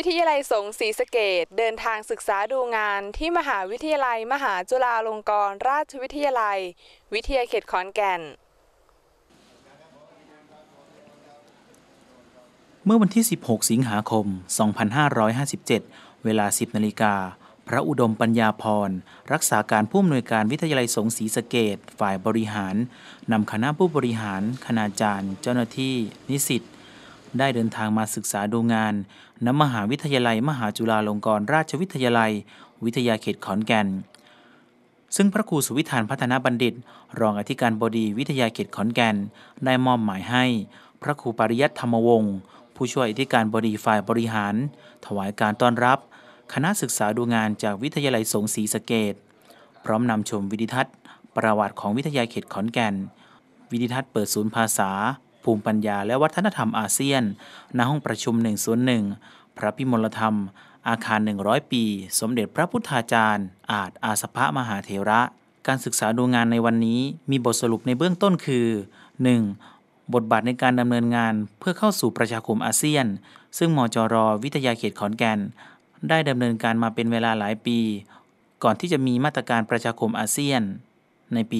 วิทยาลัยสงศรีสเกดเดินทางศึกษาดูงานที่มหาวิทยาลัยมหาจุฬาลงกรณราชวิทยาลัย วิทยาเขตขอนแก่น เมื่อวันที่ 16 สิงหาคม 2557 เวลา 10 นาฬิกา พระอุดมปัญญาพร รักษาการผู้อำนวยการวิทยาลัยสงศรีสเกดฝ่ายบริหาร นำคณะผู้บริหาร คณาจารย์ เจ้าหน้าที่ นิสิต ได้เดินทางมาศึกษาดูงานณมหาวิทยาลัย มหาจุฬาลงกรณราชวิทยาลัย วิทยาเขตขอนแก่น ซึ่งพระครูสุวิธานพัฒนาบัณฑิต รองอธิการบดีวิทยาเขตขอนแก่น ได้มอบหมายให้ พระครูปริยัติธรรมวงศ์ผู้ช่วยอธิการบดีฝ่ายบริหาร ถวายการต้อนรับ คณะศึกษาดูงานจากวิทยาลัยสงศรีสเกดพร้อมนำชมวิดิทัศน์ ประวัติของวิทยาเขตขอนแก่น วิดิทัศน์เปิดศูนย์ภาษา ภูมิปัญญาและวัฒนธรรมอาเซียน ณ ห้องประชุม 101 พระพิมลธรรม อาคาร 100 ปี สมเด็จพระพุทธาจารย์ อาจอาสภะมหาเถระ การศึกษาดูงานในวันนี้มีบทสรุปในเบื้องต้นคือ 1. บทบาทในการดำเนินงานเพื่อเข้าสู่ประชาคมอาเซียน ซึ่งมจร วิทยาเขตขอนแก่น ได้ดำเนินการมาเป็นเวลาหลายปี ก่อนที่จะมีมาตรการประชาคมอาเซียน ในปี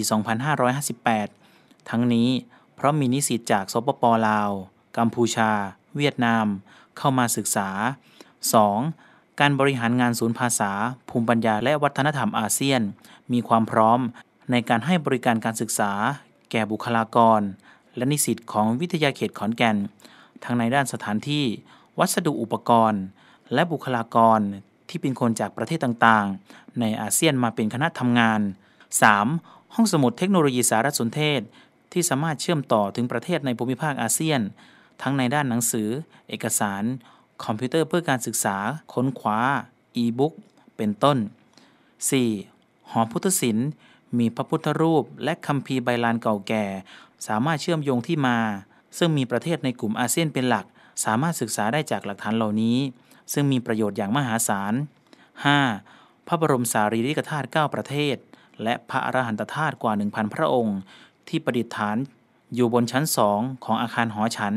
2558 ทั้งนี้ เพราะมีนิสิตจากสปปลาว กัมพูชา เวียดนาม เข้ามาศึกษา 2. การบริหารงานศูนย์ภาษา ภูมิปัญญาและวัฒนธรรมอาเซียน มีความพร้อมในการให้บริการการศึกษา แก่บุคลากร และนิสิตของวิทยาเขตขอนแก่น ทั้งในด้านสถานที่ วัสดุอุปกรณ์ และบุคลากรที่เป็นคนจากประเทศต่างๆ ในอาเซียนมาเป็นคณะทำงาน 3. ห้องสมุดเทคโนโลยีสารสนเทศ ที่สามารถเชื่อมต่อถึงประเทศในภูมิภาคอาเซียน ทั้งในด้านหนังสือ เอกสาร คอมพิวเตอร์เพื่อการศึกษา ค้นคว้า อีบุ๊ก เป็นต้น 4. หอพุทธศิลป์ มีพระพุทธรูป และคัมภีร์ใบลานเก่าแก่ สามารถเชื่อมโยงที่มา ซึ่งมีประเทศในกลุ่มอาเซียนเป็นหลัก สามารถศึกษาได้จากหลักฐานเหล่านี้ ซึ่งมีประโยชน์อย่างมหาศาล 5. พระบรมสารีริกธาตุ9ประเทศ และพระอรหันตธาตุกว่า 1,000 พระองค์ ที่ประดิษฐาน อยู่บนชั้นสองของอาคารหอฉัน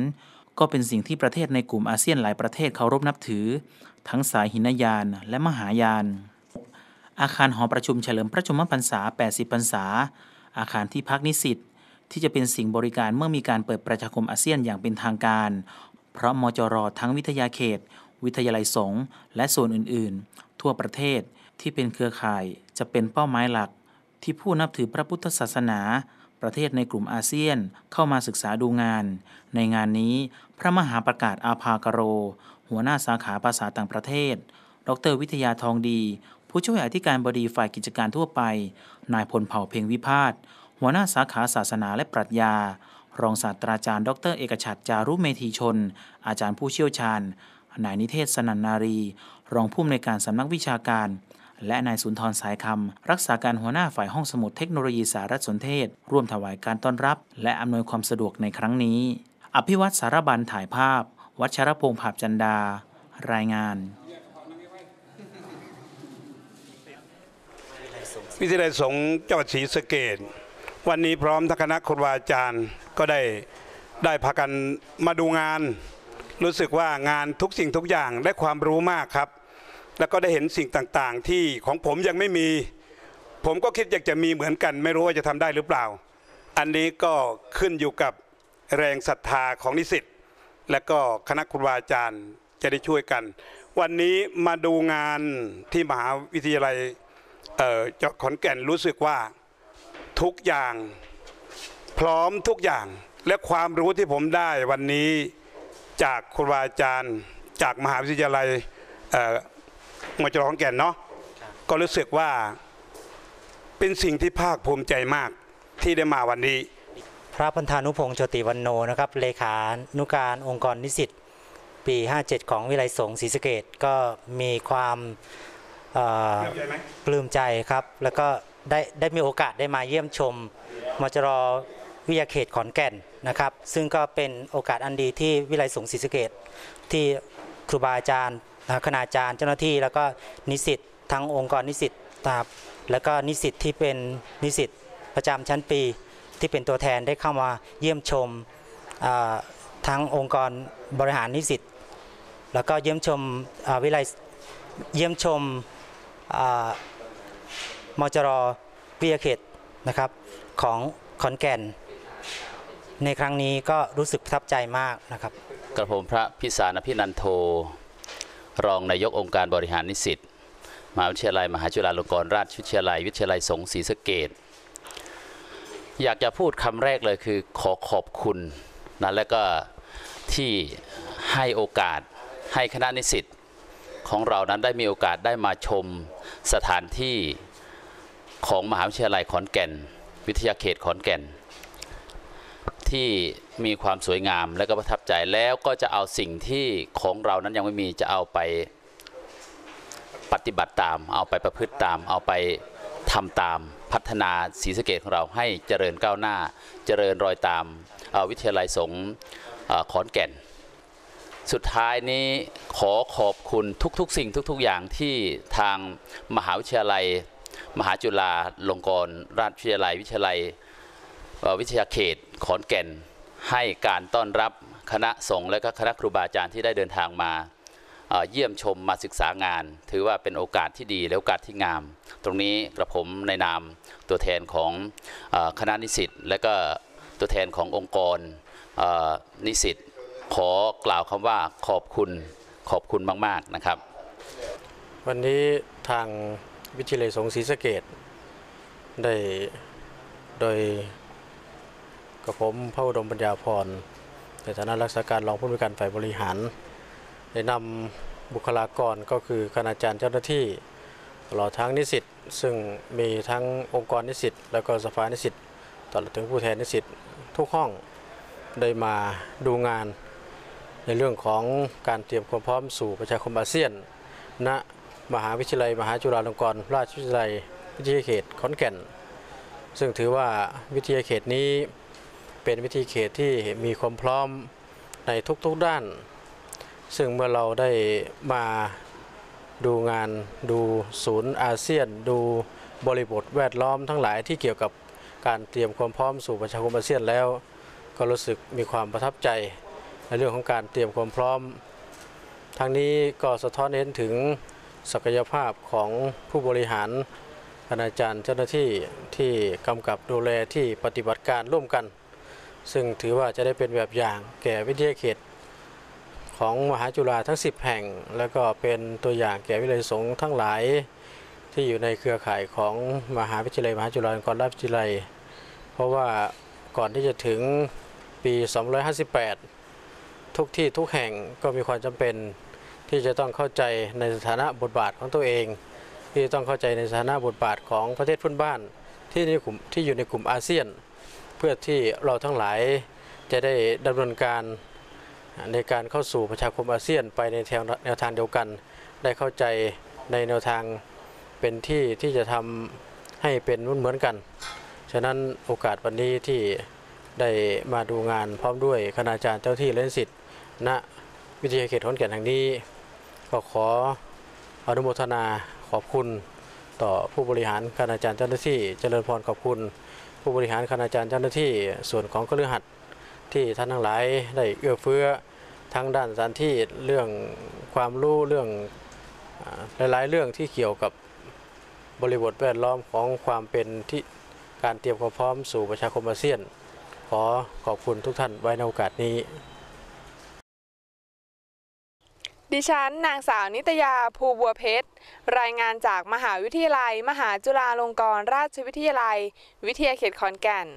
ก็เป็นสิ่งที่ประเทศในกลุ่มอาเซียนหลายประเทศเคารพนับถือ ทั้งสายหินยานและมหายาน อาคารหอประชุมเฉลิมพระชนมพรรษา 80 พรรษา อาคารที่พักนิสิตที่จะเป็นสิ่งบริการเมื่อมีการเปิดประชาคมอาเซียนอย่างเป็นทางการ เพราะมจรทั้งวิทยาเขต วิทยาลัยสงฆ์และส่วนอื่น ๆ ทั่วประเทศที่เป็นเครือข่ายจะเป็นเป้าหมายหลักที่ผู้นับถือพระพุทธศาสนา ประเทศในกลุ่มอาเซียนเข้ามาศึกษาดูงาน ในงานนี้พระมหาประกาศอาภากโร หัวหน้าสาขาภาษาต่างประเทศ ดรวิทยาทองดี ผู้ช่วยอธิการบดีฝ่ายกิจการทั่วไป นายพลเผ่าเพ็งวิพาทหัวหน้าสาขาศาสนาและปรัชญา รองศาสตราจารย์ ดร เอกชัดจารุเมธีชน อาจารย์ผู้เชี่ยวชาญ นายนิเทศสนันนารี รองผู้อำนวยการสำนักวิชาการ และนายสุนทรสายคำ รักษาการหัวหน้าฝ่ายห้องสมุดเทคโนโลยีสารสนเทศ ร่วมถวายการต้อนรับ และอำนวยความสะดวกในครั้งนี้ อภิวัตสารบันถ่ายภาพ วัชรพงษ์ภาพจันดา รายงานวิทยาลัยสงฆ์จังหวัดศรีสะเกดวันนี้พร้อมทั้งคณะครูบาอาจารย์ก็ได้ได้พากันมาดูงาน รู้สึกว่างานทุกสิ่งทุกอย่างได้ความรู้มากครับ แล้วก็ได้เห็นสิ่งต่างๆ ที่ของผมยังไม่มี ผมก็คิดอยากจะมีเหมือนกัน ไม่รู้ว่าจะทำได้หรือเปล่า อันนี้ก็ขึ้นอยู่กับแรงศรัทธาของนิสิตและก็คณะครูบาอาจารย์จะได้ช่วยกัน วันนี้มาดูงานที่มหาวิทยาลัยเจังหวัดขอนแก่นรู้สึกว่าทุกอย่างพร้อมทุกอย่างและความรู้ที่ผมได้วันนี้จากครูบาอาจารย์ จากมหาวิทยาลัย เอ่อมจรขอนแก่นเนาะก็รู้สึกว่าเป็นสิ่งที่ภาคภูมิใจมากที่ได้มาวันนี้ พระพันธานุพงศ์โชติวันโนนะครับเลขานุการองค์กรนิสิตปี 57 ของวิไลยสงฆ์ศรีสะเกดก็มีความเอ่อปลื้มใจครับ แล้วก็ได้ได้มีโอกาสได้มาเยี่ยมชมมจรวิทยาเขตขอนแก่นนะครับ ซึ่งก็เป็นโอกาสอันดีที่วิไลยสงฆ์ศรีสะเกดที่ครูบาอาจารย์ คณาจารย์เจ้าหน้าที่แล้วก็นิสิตทั้งองค์กรนิสิตนะครับแล้วก็นิสิตที่เป็นนิสิตประจำชั้นปีที่เป็นตัวแทนได้เข้ามาเยี่ยมชมทั้งองค์กรบริหารนิสิตแล้วก็เยี่ยมชมวิไลเยี่ยมชมอ่ามจรวิทยาเขตนะครับของขอนแก่น ในครั้งนี้ก็รู้สึกประทับใจมากนะครับ กระผมพระพิสารพินันโท รองนายกองค์การบริหารนิสิตมหาวิทยาลัย มหาจุฬาลงกรณราชวิทยาลัย วิทยาลัยสงฆ์ศรีสะเกดอยากจะพูดคำแรกเลยคือขอขอบคุณนะและก็ที่ให้โอกาสให้คณะนิสิตของเรานั้นได้มีโอกาสได้มาชมสถานที่ของมหาวิทยาลัยขอนแก่น วิทยาเขตขอนแก่น ที่มีความสวยงามและก็ประทับใจแล้วก็จะเอาสิ่งที่ของเรานั้นยังไม่มีจะเอาไปปฏิบัติตาม เอาไปประพฤติตาม เอาไปทำตามพัฒนาศรีสะเกดของเราให้เจริญก้าวหน้า เจริญรอยตามเอ่อวิทยาลัยสงฆ์ขอนแก่น สุดท้ายนี้ขอขอบคุณทุกๆ สิ่งทุกๆ อย่างที่ทางมหาวิทยาลัย มหาจุฬาลงกรณราชวิทยาลัยวิทยาลัยวิทยาเขต ขอนแก่นให้การต้อนรับคณะสงฆ์และก็คณะครูบาอาจารย์ที่ได้เดินทางมาเยี่ยมชมมาศึกษางาน ถือว่าเป็นโอกาสที่ดีและโอกาสที่งาม ตรงนี้กระผมในนามตัวแทนของคณะนิสิตและก็ตัวแทนขององค์กรนิสิตขอกล่าวคำว่าขอบคุณขอบคุณมากๆนะครับ วันนี้ทางวิทยาลัยสงฆ์ศรีสะเกดได้โดย กับผมพระอุดมปัญญาพรในฐานะรักษาการรองผู้อำนวยการฝ่ายบริหารได้นำบุคลากรก็คือคณาจารย์เจ้าหน้าที่ตลอดทั้งนิสิตซึ่งมีทั้งองค์กรนิสิตแล้วก็สภานิสิตตลอดถึงผู้แทนนิสิตทุกห้องได้มาดูงาน ในเรื่องของการเตรียมความพร้อมสู่ประชาคมอาเซียน ณมหาวิทยาลัย มหาจุฬาลงกรณราชวิทยาลัยวิทยาเขตขอนแก่น ซึ่งถือว่าวิทยาเขตนี้ เป็นวิทยาเขตที่มีความพร้อมในทุกๆด้าน ซึ่งเมื่อเราได้มาดูงานดูศูนย์อาเซียน ดูบริบทแวดล้อมทั้งหลายที่เกี่ยวกับการเตรียมความพร้อมสู่ประชาคมอาเซียนแล้ว ก็รู้สึกมีความประทับใจในเรื่องของการเตรียมความพร้อม ทั้งนี้ก็สะท้อนเห็นถึงศักยภาพของผู้บริหารคณาจารย์เจ้าหน้าที่ที่กำกับดูแลที่ปฏิบัติการร่วมกัน ซึ่งถือว่าจะได้เป็นแบบอย่างแก่วิทยาเขตของมหาจุฬาทั้ง 10 แห่ง แล้วก็เป็นตัวอย่างแก่วิทยาลัยสงฆ์ทั้งหลาย ที่อยู่ในเครือข่ายของมหาวิทยาลัยมหาจุฬาลงกรณราชวิทยาลัย เพราะว่าก่อนที่จะถึงปี 258 ทุกที่ทุกแห่งก็มีความจำเป็นที่จะต้องเข้าใจในสถานะบทบาทของตัวเอง ที่ต้องเข้าใจในสถานะบทบาทของประเทศเพื่อนบ้านที่ที่อยู่ในกลุ่มอาเซียน พื่อที่เราทั้งหลายจะได้ดำเนินการในการเข้าสู่ประชาคมอาเซียนไปในแนวแนวทางเดียวกัน ได้เข้าใจในแนวทางเป็นที่ที่จะทำให้เป็นเหมือนกัน ฉะนั้นโอกาสวันนี้ที่ได้มาดูงานพร้อมด้วยคณาจารย์เจ้าที่และนิสิตณวิทยาเขตขอนแก่นแห่งนี้ ก็ขออนุโมทนาขอบคุณต่อผู้บริหารคณาจารย์เจ้าหน้าที่เจริญพรขอบคุณ ผู้บริหารคณาจารย์เจ้าหน้าที่ส่วนของคฤหัสที่ท่านทั้งหลายได้เอื้อเฟื้อทั้งด้านสถานที่เรื่องความรู้เรื่องหลาย ๆ เรื่องที่เกี่ยวกับบริบทแวดล้อมของความเป็นที่การเตรียมความพร้อมสู่ประชาคมอาเซียน ขอขอบคุณทุกท่านไว้ในโอกาสนี้ ดิฉันนางสาวนิตยาภูบัวเพชร รายงานจากมหาวิทยาลัย มหาจุฬาลงกรณราชวิทยาลัย วิทยาเขตขอนแก่น